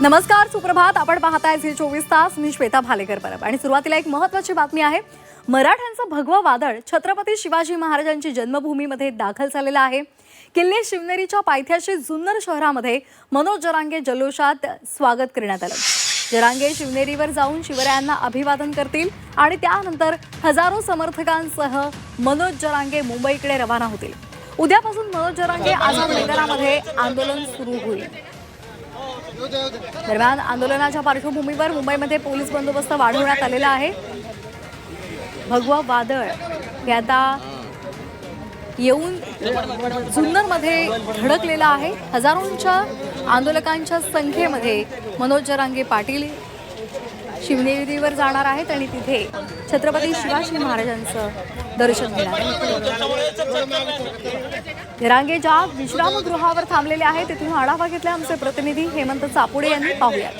नमस्कार सुप्रभात. आपण पाहताय झी चोवीस तास. मी श्वेता भालेकर परब. आणि सुरुवातीला एक महत्वाची बातमी आहे. मराठ्यांचं भगवं वादळ छत्रपती शिवाजी महाराजांची जन्मभूमीमध्ये दाखल झालेलं आहे. किल्ले शिवनेरीच्या पायथ्याशी जुन्नर शहरामध्ये मनोज जरांगे जल्लोषात स्वागत करण्यात आलं. जरांगे शिवनेरीवर जाऊन शिवरायांना अभिवादन करतील आणि त्यानंतर हजारो समर्थकांसह मनोज जरांगे मुंबईकडे रवाना होतील. उद्यापासून मनोज जरांगे आझाद मैदानामध्ये आंदोलन सुरू होईल. दरम्यान आंदोलनाच्या पार्श्वभूमीवर मुंबईमध्ये पोलीस बंदोबस्त वाढवण्यात आलेला आहे. भगवा वादळ हे आता येऊन जुन्नरमध्ये धडकलेला आहे. हजारोंच्या आंदोलकांच्या संख्येमध्ये मनोज जरांगे पाटील शिवनेरीवर जाणार आहेत आणि तिथे छत्रपती शिवाजी महाराजांचं दर्शन घेणार जरांगे ज्या विश्रामगृहावर थांबलेले आहेत. तिथून आढावा घेतला आमचे प्रतिनिधी हेमंत चापुडे यांनी. पाहूयात.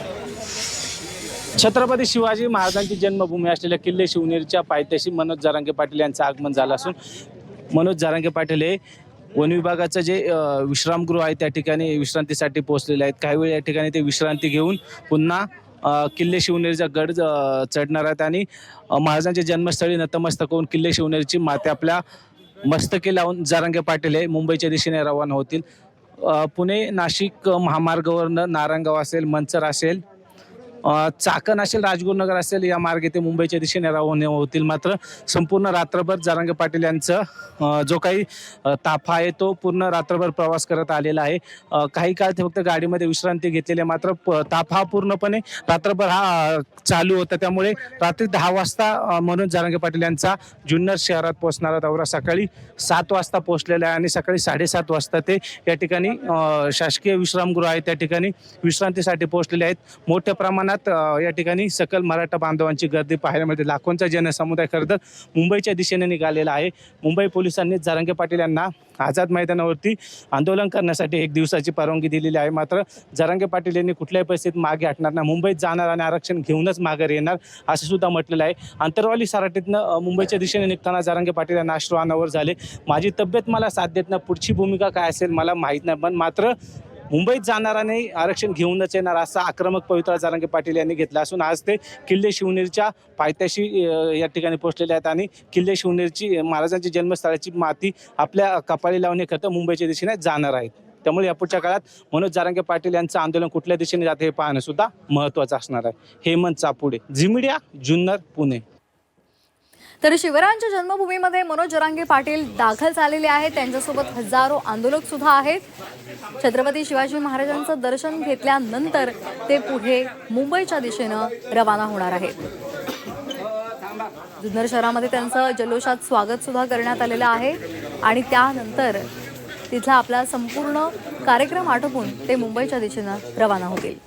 छत्रपती शिवाजी महाराजांची जन्मभूमी असलेल्या किल्ले शिवनेरीच्या पायथ्याशी मनोज जारांगे पाटील यांचं आगमन झालं असून मनोज जारांगे पाटील हे वन विभागाचं जे विश्रामगृह आहे त्या ठिकाणी विश्रांतीसाठी पोहोचलेले आहेत. काही वेळ या ठिकाणी ते विश्रांती घेऊन पुन्हा किल्ले शिवनेरीचा गड चढणार आहेत आणि महाराजांचे महाराजांच्या जन्मस्थळी नतमस्तक होऊन किल्ले शिवनेरीची माते आपल्या मस्तकी लावून जारंगे पाटील हे मुंबईच्या दिशेने रवाना होतील. पुणे नाशिक महामार्गावरनं नारायणगाव असेल मंचर असेल चाकण असेल राजगुरुनगर असेल या मार्गे ते मुंबईच्या दिशेने रवाना होतील मात्र संपूर्ण रात्रभर जारांगे पाटील यांचं जो काही ताफा आहे तो पूर्ण रात्रभर प्रवास करत आलेला आहे. काही काळ ते फक्त गाडीमध्ये विश्रांती घेतलेली आहे मात्र ताफा हा पूर्णपणे रात्रभर हा चालू होता. त्यामुळे रात्री दहा वाजता म्हणून मनोज जारांगे पाटील यांचा जुन्नर शहरात पोहोचणारा दौरा सकाळी सात वाजता पोहोचलेला आहे आणि सकाळी साडेसात वाजता ते या ठिकाणी शासकीय विश्रामगृह आहे. त्या ठिकाणी विश्रांतीसाठी पोहोचलेले आहेत. मोठ्या प्रमाणात अ, या ठिकाणी सकल मराठा बांधवांची गर्दी पाहायला मिळते. लाखोंचा जनसमुदाय खरं तर मुंबईच्या दिशेने निघालेला आहे. मुंबई पोलिसांनी जारंगे पाटील यांना आझाद मैदानावरती आंदोलन करण्यासाठी एक दिवसाची परवानगी दिलेली आहे. मात्र जरांगे पाटील यांनी कुठल्याही परिस्थितीत मागे हटणार नाही. मुंबईत जाणार आणि आरक्षण घेऊनच माघार येणार असं सुद्धा म्हटलेलं आहे. आंतरवाली सराठीतनं मुंबईच्या दिशेने निघताना जारंगे पाटील यांना अश्रू अनावर झाले. माझी तब्येत मला साथ देत नाही. पुढची भूमिका काय असेल मला माहीत नाही. पण मात्र मुंबईत जाणाराने आरक्षण घेऊनच येणार असा आक्रमक पवित्रा जारंगे पाटील यांनी घेतला असून आज ते किल्ले शिवनेरच्या पायथ्याशी या ठिकाणी पोहोचलेले आहेत आणि किल्ले शिवनेरची महाराजांची जन्मस्थळाची माती आपल्या कपाळी लावणे करता मुंबईच्या दिशेने जाणार आहेत त्यामुळे यापुढच्या काळात मनोज जारंगे पाटील यांचं आंदोलन कुठल्या दिशेने जाते हे पाहणं सुद्धा महत्त्वाचं असणार आहे. हेमंत चापुडे झिमिडिया जुन्नर पुणे. तर शिवरायांच्या जन्मभूमीमध्ये मनोज जरांगे पाटील दाखल झालेले आहेत. त्यांच्यासोबत हजारो आंदोलक सुद्धा आहेत. छत्रपती शिवाजी महाराजांचं दर्शन घेतल्यानंतर ते पुढे मुंबईच्या दिशेनं रवाना होणार आहेत. जुन्नर शहरामध्ये त्यांचं जल्लोषात स्वागत सुद्धा करण्यात आलेलं आहे. आणि त्यानंतर तिथला आपला संपूर्ण कार्यक्रम आटोपून ते मुंबईच्या दिशेनं रवाना होतील.